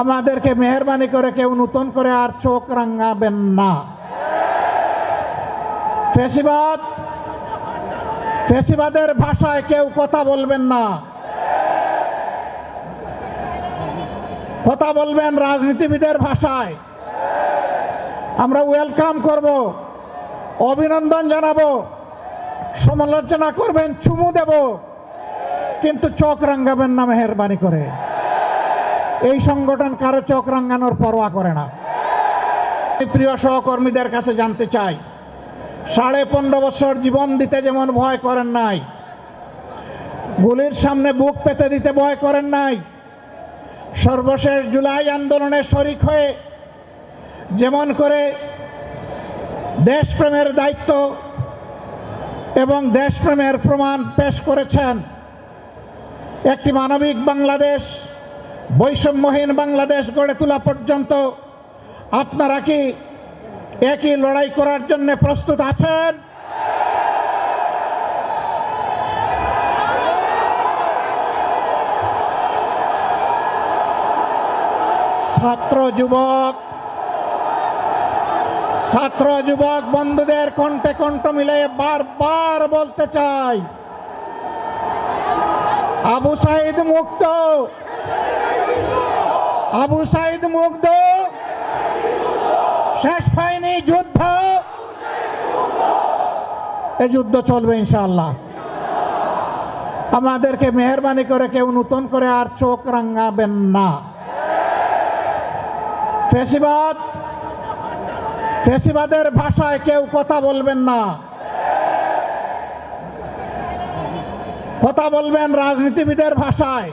আমাদেরকে মেহরবানি করে কেউ নতুন করে আর চোখ রাঙাবেন না। ফেসিবাদ, ফেসিবাদের ভাষায় কেউ কথা বলবেন না। কথা বলবেন রাজনীতিবিদের ভাষায়। আমরা ওয়েলকাম করব, অভিনন্দন জানাব, সমালোচনা করবেন, চুমু দেব, কিন্তু চোখ রাঙ্গাবেন না মেহরবানি করে। এই সংগঠন কারও চোখ রাঙ্গানোর পরোয়া করে না। প্রিয় সহকর্মীদের কাছে জানতে চাই, সাড়ে পনেরো বছর জীবন দিতে যেমন ভয় করেন নাই, গুলির সামনে বুক পেতে দিতে ভয় করেন নাই, সর্বশেষ জুলাই আন্দোলনে শরিক হয়ে যেমন করে দেশপ্রেমের দায়িত্ব এবং দেশপ্রেমের প্রমাণ পেশ করেছেন একটি মানবিক বাংলাদেশ বৈষম্যহীন বাংলাদেশ গড়ে তোলা পর্যন্ত আপনারা কি একই লড়াই করার জন্য প্রস্তুত আছেন? ছাত্র যুবক ছাত্র যুবক বন্ধুদের কণ্ঠে কণ্ঠ মিলে বারবার বলতে চাই, আবু সাইদ মুক্ত। আবু সাইদ মুগ্ধ। শেষ হয়নি যুদ্ধ। এ যুদ্ধ চলবে ইনশাআল্লাহ। আমাদেরকে মেহরবানি করে কেউ নতুন করে আর চোখ রাঙাবেন না। ফেসিবাদ, ফেসিবাদের ভাষায় কেউ কথা বলবেন না। কথা বলবেন রাজনীতিবিদের ভাষায়।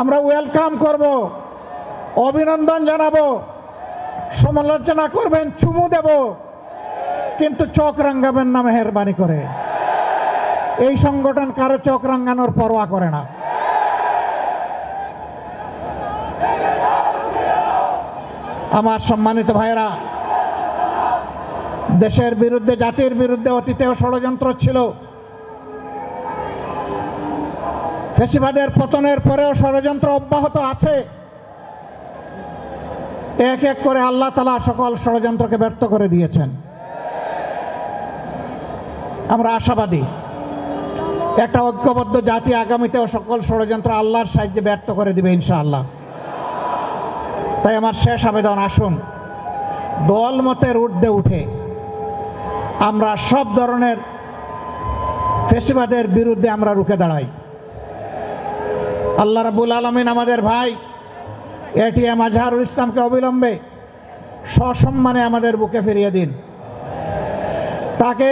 আমরা ওয়েলকাম করব, অভিনন্দন জানাব, সমালোচনা করবেন, চুমু দেব, কিন্তু চোখ রাঙ্গাবেন না মেহরবানি করে। এই সংগঠন কারও চোখ রাঙ্গানোর পরোয়া করে না। আমার সম্মানিত ভাইরা দেশের বিরুদ্ধে, জাতির বিরুদ্ধে অতীতেও ষড়যন্ত্র ছিল। ফেসিবাদের পতনের পরেও ষড়যন্ত্র অব্যাহত আছে। এক এক করে আল্লাহ তালা সকল ষড়যন্ত্রকে ব্যর্থ করে দিয়েছেন। আমরা আশাবাদী। একটা ঐক্যবদ্ধ জাতি আগামীতেও সকল ষড়যন্ত্র আল্লাহর সাহায্যে ব্যর্থ করে দিবে ইনশাআল্লাহ। তাই আমার শেষ আবেদন, আসুন। দল মতের ঊর্ধ্বে উঠে আমরা সব ধরনের ফেসিবাদের বিরুদ্ধে আমরা রুখে দাঁড়াই। আল্লাহ রাবুল আলমিন আমাদের ভাই এটিএম আজহারুল ইসলামকে অবিলম্বে সসম্মানে আমাদের বুকে ফিরিয়ে দিন। তাকে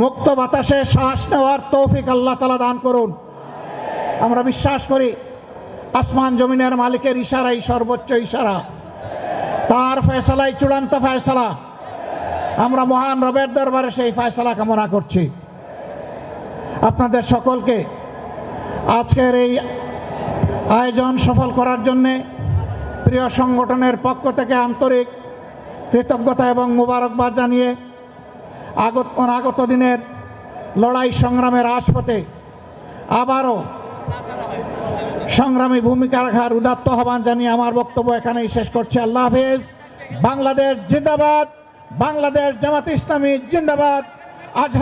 মুক্ত বাতাসে শ্বাস নেওয়ার তৌফিক আল্লাহ তালা দান করুন। আমরা বিশ্বাস করি আসমান জমিনের মালিকের ইশারাই সর্বোচ্চ ইশারা। তার ফয়সালাই, চূড়ান্ত ফয়সালা। আমরা মহান রবের দরবারে সেই ফয়সালা কামনা করছি। আপনাদের সকলকে আজকের এই আয়োজন সফল করার জন্যে প্রিয় সংগঠনের পক্ষ থেকে আন্তরিক কৃতজ্ঞতা এবং মোবারকবাদ জানিয়ে আগত অনাগত দিনের লড়াই সংগ্রামের রাজপথে আবারও সংগ্রামী ভূমিকা রাখার উদাত্ত আহ্বান জানিয়ে আমার বক্তব্য এখানেই শেষ করছি। আল্লাহ হাফেজ। বাংলাদেশ জিন্দাবাদ। বাংলাদেশ জামাত ইসলামী জিন্দাবাদ। আজ